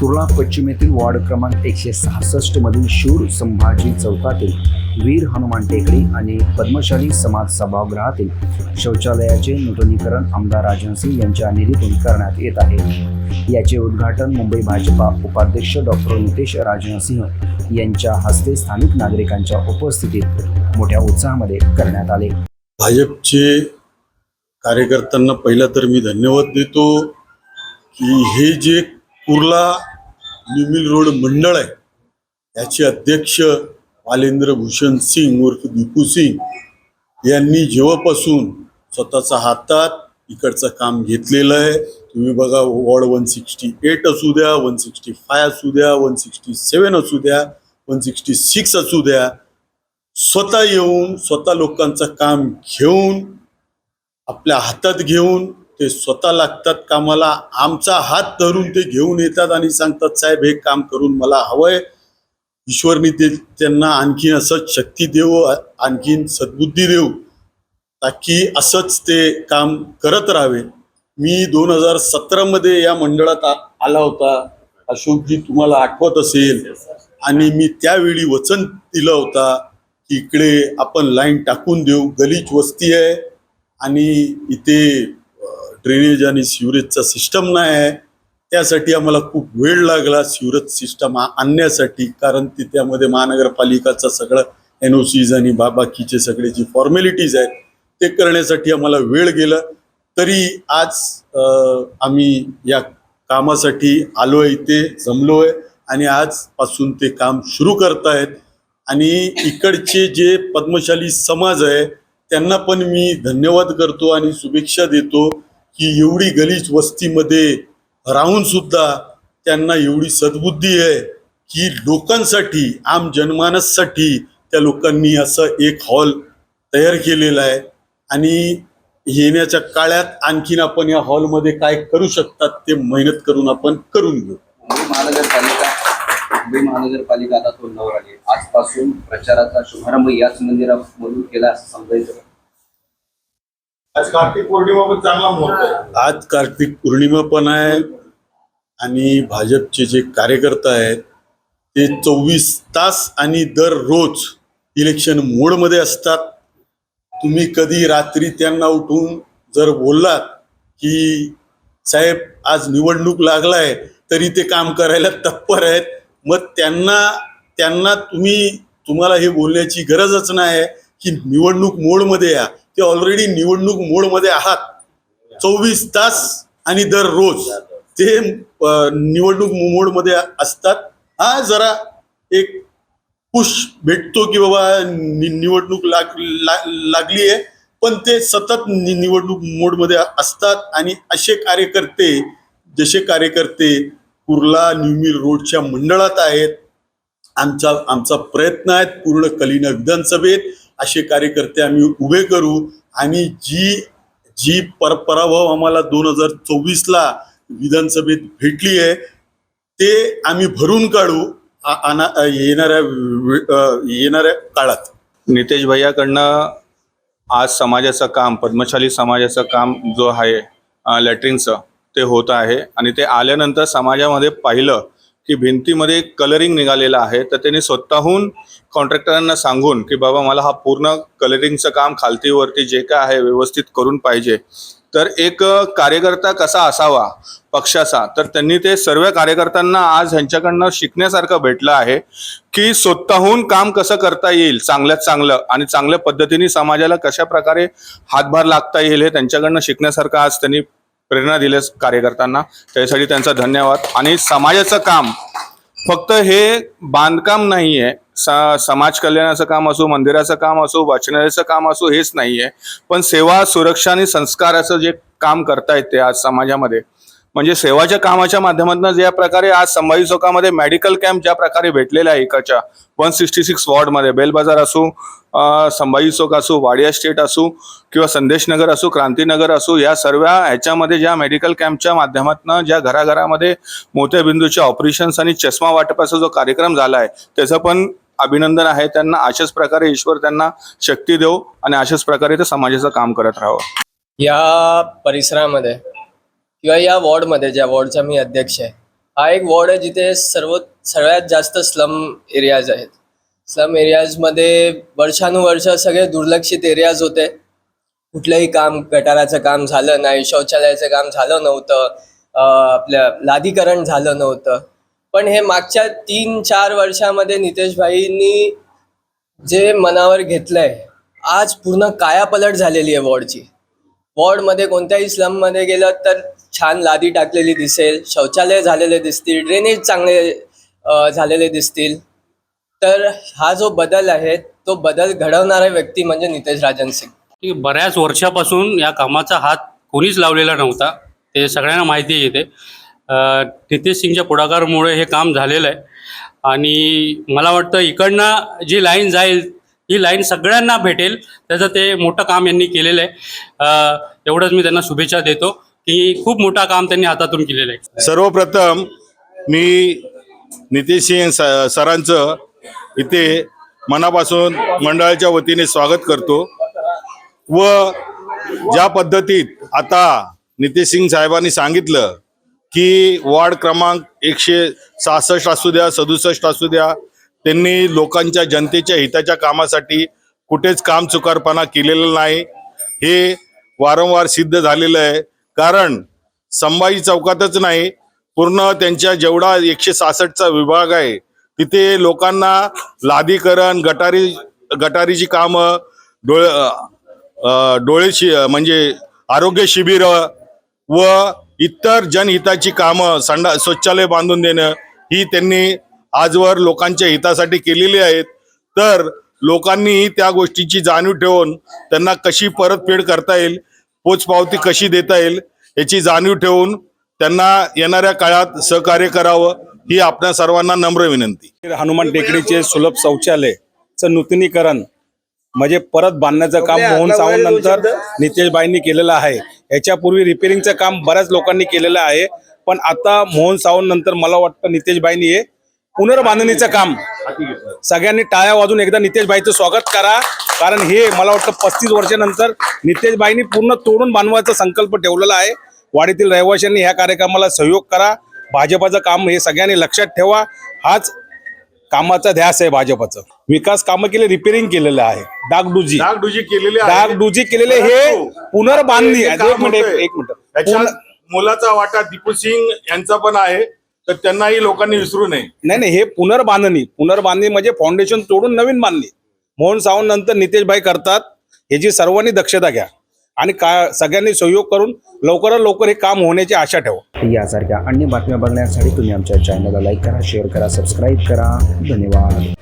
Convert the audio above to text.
Kurla पश्चिमेतील ward क्रमांक एकशे सहासष्ट मधील शूर संभाजी चौकातील वीर हनुमान टेकडी आणि पद्मशाली समाज सभागृहातील शौचालयाचे नूतनीकरण आमदार राजन सिंग यांच्या निधीतून करण्यात येत आहे. याचे उद्घाटन मुंबई भाजपा उपाध्यक्ष डॉक्टर नितेश राजन सिंह यांच्या हस्ते स्थानिक नागरिकांच्या उपस्थितीत मोठ्या उत्साहामध्ये करण्यात आले. भाजपचे कार्यकर्त्यांना पहिला तर मी धन्यवाद देतो की हे जे कुर्ला निमिल रोड मंडळ आहे. याचे अध्यक्ष बालेंद्र भूषण सिंग उर्फ दीपू सिंग यांनी जेव्हापासून स्वतःचा हातात इकडचं काम घेतलेलं आहे तुम्ही बघा वॉर्ड वन सिक्स्टी एट असू द्या वन सिक्स्टी फाय असू द्या वन सिक्स्टी सेवन असू द्या वन सिक्स्टी सिक्स असू द्या स्वतः येऊन स्वतः लोकांचं काम घेऊन आपल्या हातात घेऊन ते स्वतः लागतात कामाला. आमचा हात धरून ते घेऊन येतात आणि सांगतात साहेब हे काम करून मला हवंय. ईश्वरनी ते त्यांना आणखी असंच शक्ती देऊ आणखीन सद्बुद्धी देऊ. ताकी असंच ते काम करत राहावे. मी दोन हजार सतरामध्ये या मंडळात आला होता. अशोकजी तुम्हाला आठवत असेल. आणि मी त्यावेळी वचन दिलं होता की इकडे आपण लाईन टाकून देऊ. गलीच वस्ती आहे आणि इथे ड्रेनेज आणि सिवरेजचा सिस्टम नाही आहे. त्यासाठी आम्हाला खूप वेळ लागला सिवरेज सिस्टम आणण्यासाठी. कारण ती त्यामध्ये महानगरपालिकाचं सगळं एन ओ सीज आणि बा बाकीचे सगळे जी फॉर्मॅलिटीज आहेत ते करण्यासाठी आम्हाला वेळ गेला. तरी आज आम्ही या कामासाठी आलो आहे इथे जमलो आहे आणि आजपासून ते काम सुरू करतायत. आणि इकडचे जे पद्मशाली समाज आहे त्यांना पण मी धन्यवाद करतो आणि शुभेच्छा देतो. की एवढी गलीच वस्तीमध्ये राहून सुद्धा त्यांना एवढी सद्बुद्धी आहे की लोकांसाठी आम जनमानससाठी त्या लोकांनी असं एक हॉल तयार केलेला आहे. आणि येण्याच्या काळात आणखीन आपण या हॉलमध्ये काय करू शकतात ते मेहनत करून आपण करून घेऊ. महानगरपालिका मुंबई महानगरपालिका आता तोंडावर आली आजपासून प्रचाराचा शुभारंभ याच मंदिरामधून केला असं समजायचं आज कार्तिक पौर्णिमा पण चांगला मुहूर्त आज कार्तिक पौर्णिमा पण आहे आणि भाजपचे जे कार्यकर्ता आहेत ते चोवीस तास आणि दररोज इलेक्शन मोडमध्ये असतात. तुम्ही कधी रात्री त्यांना उठून जर बोललात की साहेब आज निवडणूक लागलाय तरी ते काम करायला तत्पर आहेत. मग त्यांना त्यांना तुम्ही तुम्हाला हे बोलण्याची गरजच नाही की निवडणूक मोडमध्ये या. ते ऑलरेडी निवडणूक मोडमध्ये आहात. चोवीस तास आणि दररोज ते निवडणूक मोडमध्ये असतात. हा जरा एक पुश भेटतो की बाबा नि- निवडणूक लाग लागली आहे. पण ते सतत नि- निवडणूक मोडमध्ये असतात आणि असे कार्यकर्ते जसे कार्यकर्ते कुर्ला न्यूमिल रोडच्या मंडळात आहेत. आमचा आमचा प्रयत्न आहे पूर्ण कलिना विधानसभेत. असे कार्यकर्ते आम्ही उभे करू. आणि जी जी पर पराभव आम्हाला दोन हजार चोवीसला विधानसभेत भेटली आहे ते आम्ही भरून काढू आना- येणाऱ्या येणाऱ्या काळात. नितेश भैयाकडनं आज समाजाचं काम पद्मशाली समाजाचं काम जो आहे लॅटरिनचं लॅट्रिनचं ते होत आहे. आणि ते आल्यानंतर समाजामध्ये पाहिलं की भिंतीमध्ये कलरिंग निघालेलं आहे तर त्यांनी स्वतःहून कॉन्ट्रॅक्टरांना सांगून की बाबा मला हा पूर्ण कलरिंगचं काम खालतीवरती जे काय आहे व्यवस्थित करून पाहिजे. तर एक कार्यकर्ता कसा असावा पक्षाचा? तर त्यांनी ते सर्व कार्यकर्त्यांना आज ह्यांच्याकडनं शिकण्यासारखं भेटलं आहे की स्वतःहून काम कसं करता येईल चांगल्यात चांगलं आणि चांगल्या पद्धतीने समाजाला कशा प्रकारे हातभार लागता येईल हे त्यांच्याकडनं शिकण्यासारखं आज त्यांनी प्रेरणा दिल्यास कार्यकर्त्यांना. त्यासाठी त्यांचा धन्यवाद. आणि समाजाचं काम फक्त हे बांधकाम नाही आहे स समाज कल्याणाचं काम असो मंदिराचं काम असो वाचनालयाचं काम असो हेच नाही आहे पण सेवा सुरक्षा आणि संस्काराचं जे काम करतायत ते आज समाजामध्ये म्हणजे सेवाच्या कामाच्या माध्यमातून ज्या प्रकारे आज संभाजी चौकामध्ये मेडिकल कॅम्प ज्या प्रकारे भेटलेला आहे एकाच्या वन सिक्स्टी सिक्स वॉर्डमध्ये बेल बाजार असो संभाजी चौक असो वाडिया स्टेट असू किंवा संदेशनगर असो क्रांतीनगर असू या सर्व ह्याच्यामध्ये ज्या मेडिकल कॅम्पच्या माध्यमातून ज्या घराघरामध्ये मोत्याबिंदूच्या ऑपरेशन्स आणि चष्मा वाटपाचा जो कार्यक्रम झाला आहे त्याचं पण अभिनंदन आहे. त्यांना अशाच प्रकारे ईश्वर त्यांना शक्ती देव आणि अशाच प्रकारे ते समाजाचं काम करत राहावं. या परिसरामध्ये किंवा या वॉर्डमध्ये ज्या वॉर्डचा मी अध्यक्ष आहे हा एक वॉर्ड आहे जिथे सर्व सगळ्यात जास्त स्लम एरियाज आहेत. स्लम एरियाजमध्ये वर्षानुवर्ष सगळे दुर्लक्षित एरियाज होते. कुठलंही काम गटाराचं काम झालं नाही शौचालयाचं काम झालं नव्हतं आपल्या लादीकरण झालं नव्हतं. पण हे मागच्या तीन चार वर्षामध्ये नितेशभाईंनी जे मनावर घेतलंय आज पूर्ण कायापलट झालेली आहे वॉर्डची. वॉर्डमध्ये कोणत्याही स्लममध्ये गेलं तर छान लादी टाकलेली दिसेल शौचालय झालेले दिसतील ड्रेनेज चांगले झालेले दिसतील. तर हा जो बदल आहे तो बदल घडवणारा व्यक्ती म्हणजे नितेश राजन सिंग. की बऱ्याच वर्षापासून या कामाचा हात कोणीच लावलेला नव्हता ते सगळ्यांना माहिती येते नितेश सिंगच्या पुढाकारामुळे हे काम झालेलं आहे. आणि मला वाटतं इकडनं जी लाईन जाईल ही लाईन सगळ्यांना भेटेल त्याचं ते मोठं काम यांनी केलेलं आहे. एवढंच मी त्यांना शुभेच्छा देतो. की खूप मोठं काम त्यांनी हातातून केलेलं आहे. सर्वप्रथम मी नितीश सिंग स- सरांचं इथे मनापासून मंडळाच्या वतीने स्वागत करतो. व ज्या पद्धतीत आता नितीश सिंग साहेबांनी सांगितलं की वार्ड क्रमांक एकशे सहासष्ट असू द्या सदुसष्ट असू द्या त्यांनी लोकांच्या जनतेच्या हिताच्या कामासाठी कुठेच काम चुकारपणा केलेला नाही. हे वारंवार सिद्ध झालेलं आहे. कारण संभाजी चौकातच नाही पूर्ण त्यांच्या जेवढा एकशे सासष्टचा विभाग आहे तिथे लोकांना लादीकरण गटारी गटारीची कामं डोळे डोळे शि म्हणजे आरोग्य शिबिर व इतर जनहिताची कामं संडा शौचालय बांधून देणं ही त्यांनी आजवर लोकांच्या हितासाठी केलेली आहेत. तर लोकांनीही त्या गोष्टीची जाणीव ठेवून त्यांना कशी परतफेड करता येईल पोचपावती कशी देता येईल याची जाणीव ठेवून त्यांना येणाऱ्या काळात सहकार्य करावं ही आपल्या सर्वांना नम्र विनंती. हनुमान टेकडीचे सुलभ शौचालयचं नूतनीकरण म्हणजे परत बांधण्याचं काम मोहन सावंत नंतर नितेशबाईंनी केलेलं आहे. याच्यापूर्वी रिपेरिंगचं काम बऱ्याच लोकांनी केलेलं आहे. पण आता मोहन सावंत नंतर मला वाटतं नितेशबाईंनी हे पुनर्बांधणीचं काम. सगळ्यांनी टाळ्या वाजून एकदा नितेशबाईचं स्वागत करा. कारण हे मला वाटतं पस्तीस वर्षानंतर नितेशबाईंनी पूर्ण तोडून बांधवायचा संकल्प ठेवलेला आहे. वाडीतील रहिवाशांनी ह्या कार्यक्रमाला सहयोग करा. भाजपाचं काम हे सगळ्यांनी लक्षात ठेवा. हाच कामाचा ध्यास आहे भाजपचं. विकास कामं केले रिपेरिंग केलेलं आहे. डागडुजी. डागडुजी केलेली. डागडुजी केलेले हे पुनर्बांधणी एक मिनिट. एक मिनिट. मुलाचा वाटा दीपू सिंग यांचा पण आहे. तर त्यांनाही लोकांनी विसरू नये. नाही नाही हे पुनर्बांधणी. पुनर्बांधणी म्हणजे फाउंडेशन तोडून नवीन बांधणी. मोहन सावंत नंतर नितेशभाई करतात. याची सर्वांनी दक्षता घ्या. आणि का सगळ्यांनी सहयोग करून लवकरात लवकर हे काम होण्याची आशा ठेवा. यासारख्या अन्य बातम्या बघण्यासाठी तुम्ही आमच्या चॅनलला लाईक करा शेअर करा सबस्क्राईब करा. धन्यवाद.